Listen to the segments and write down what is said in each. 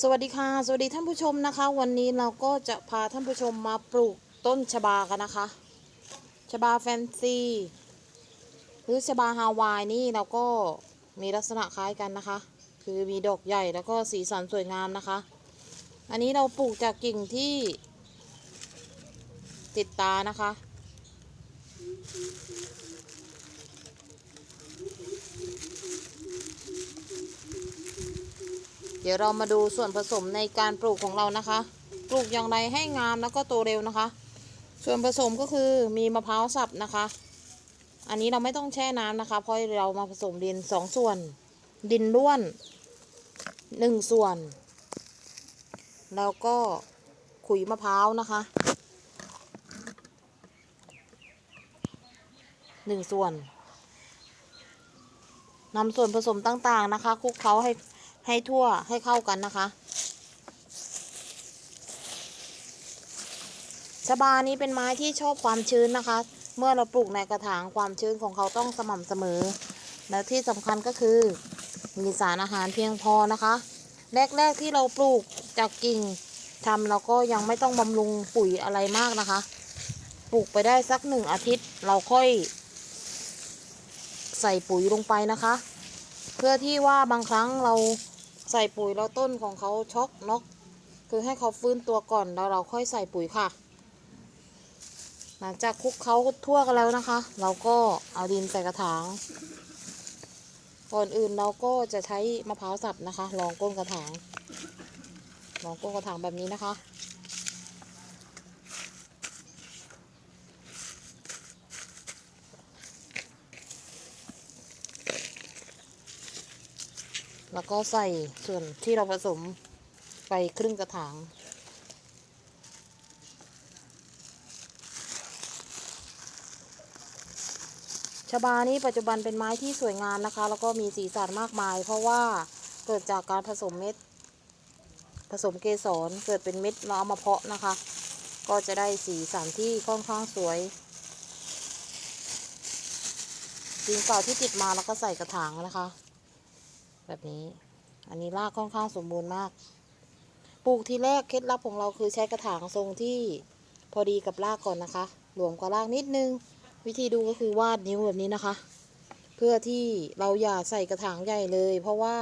สวัสดีค่ะ สวัสดีท่านผู้ชมนะคะ วันนี้เราก็จะพาท่านผู้ชมมาปลูกต้นชบากันนะคะชบาแฟนซีหรือชบาฮาวายนี่เราก็มีลักษณะคล้ายกันนะคะ คือมีดอกใหญ่แล้วก็สีสันสวยงามนะคะ อันนี้เราปลูกจากกิ่งที่ติดตานะคะ เดี๋ยวเรามาดูส่วนผสมในการปลูกของเรานะคะ ปลูกอย่างไรให้งามแล้วก็โตเร็วนะคะ ส่วนผสมก็คือมีมะพร้าวสับนะคะ อันนี้เราไม่ต้องแช่น้ำนะคะ เพราะเรามาผสมดินสองส่วน ดินร่วนหนึ่งส่วน แล้วก็ขุยมะพร้าวนะคะหนึ่งส่วนนำส่วนผสมต่างๆนะคะคลุกเคล้าให้ ให้ทั่วให้เข้ากันนะคะชะบานี้เป็นไม้ที่ชอบความชื้นนะคะ เมื่อเราปลูกในกระถางความชื้นของเขาต้องสม่ำเสมอ และที่สำคัญก็คือ มีสารอาหารเพียงพอนะคะ แรก ๆ ที่เราปลูกจากกิ่งทำเราก็ยังไม่ต้องบำรุงปุ๋ยอะไรมากนะคะ ปลูกไปได้สักหนึ่งอาทิตย์เราค่อย ใส่ปุ๋ยลงไปนะคะ เพื่อที่ว่าบางครั้งเราใส่ปุ๋ยแล้วต้นของเขาช็อกน็อกคือให้เขาฟื้นตัวก่อนแล้วเราค่อยใส่ปุ๋ยค่ะ หลังจากคลุกเขาทั่วกันแล้วนะคะ เราก็เอาดินใส่กระถางก่อนอื่นเราก็จะใช้มะพร้าวสับนะคะรองก้นกระถางรองก้นกระถางแบบนี้นะคะ แล้วก็ใส่ส่วนที่เราผสมไปครึ่งกระถาง ชบานี้ปัจจุบันเป็นไม้ที่สวยงามนะคะ แล้วก็มีสีสันมากมาย เพราะว่าเกิดจากการผสมเม็ด ผสมเกสรเกิดเป็นเม็ดเราเอามาเพาะนะคะ ก็จะได้สีสันที่ค่อนข้างสวยดินเก่าที่ติดมาแล้วก็ใส่กระถางนะคะ แบบนี้ อันนี้รากค่อนข้างสมบูรณ์มาก ปลูกทีแรกเคล็ดลับของเราคือใช้กระถางทรงที่พอดีกับรากก่อนนะคะ หลวมกับรากนิดนึง วิธีดูก็คือวาดนิ้วแบบนี้นะคะ เพื่อที่เราอย่าใส่กระถางใหญ่เลย เพราะว่า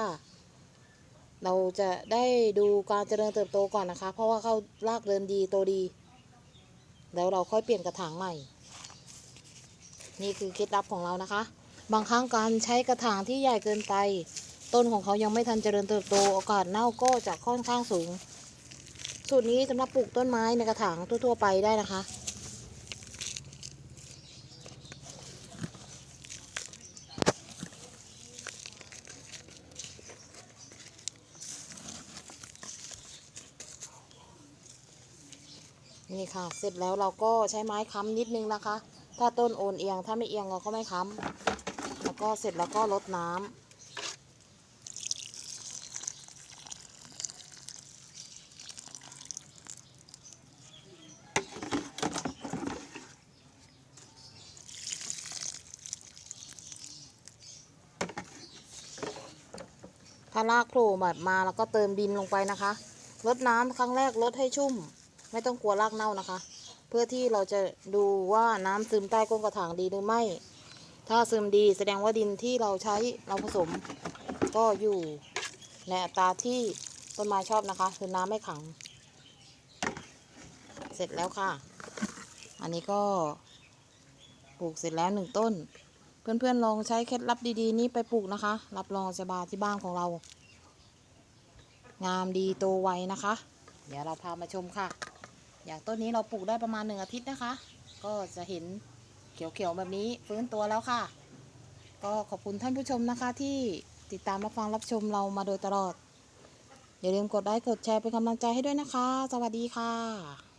เราจะได้ดูการเจริญเติบโตก่อนนะคะ เพราะว่าเขารากเดินดีโตดี แล้วเราค่อยเปลี่ยนกระถางใหม่ นี่คือเคล็ดลับของเรานะคะ บางครั้งการใช้กระถางที่ใหญ่เกินไป ต้นของเขายังไม่ทันเจริญเติบโตโอกาสเน่าก็จะค่อนข้างสูง สูตรนี้สำหรับปลูกต้นไม้ในกระถางทั่วๆไปได้นะคะ นี่ค่ะ เสร็จแล้วเราก็ใช้ไม้ค้ำนิดนึงนะคะ ถ้าต้นโอนเอียงถ้าไม่เอียงเราก็ไม่ค้ำแล้วก็เสร็จแล้วก็ลดน้ำ ถ้ารากโผล่มามาแล้วก็เติมดินลงไปนะคะลดน้ำครั้งแรกลดให้ชุ่ม ไม่ต้องกลัวรากเน่านะคะ เพื่อที่เราจะดูว่าน้ำซึมใต้ก้นกระถางดีหรือไม่ ถ้าซึมดีแสดงว่าดินที่เราใช้เราผสม ก็อยู่ในอัตราที่ต้นไม้ชอบนะคะ คือน้ำไม่ขัง เสร็จแล้วค่ะ อันนี้ก็ปลูกเสร็จแล้วหนึ่งต้น เพื่อนๆลองใช้เคล็ดลับดีๆ นี้ไปปลูกนะคะ รับรองจะบาที่บ้านของเรา งามดีโตไวนะคะ เดี๋ยวเราพามาชมค่ะ อย่างต้นนี้เราปลูกได้ประมาณหนึ่งอาทิตย์นะคะ ก็จะเห็นเขียวๆแบบนี้ฟื้นตัวแล้วค่ะ ก็ขอบคุณท่านผู้ชมนะคะ ที่ติดตามรับฟังรับชมเรามาโดยตลอด อย่าลืมกดไลค์กดแชร์เป็นกำลังใจให้ด้วยนะคะ สวัสดีค่ะ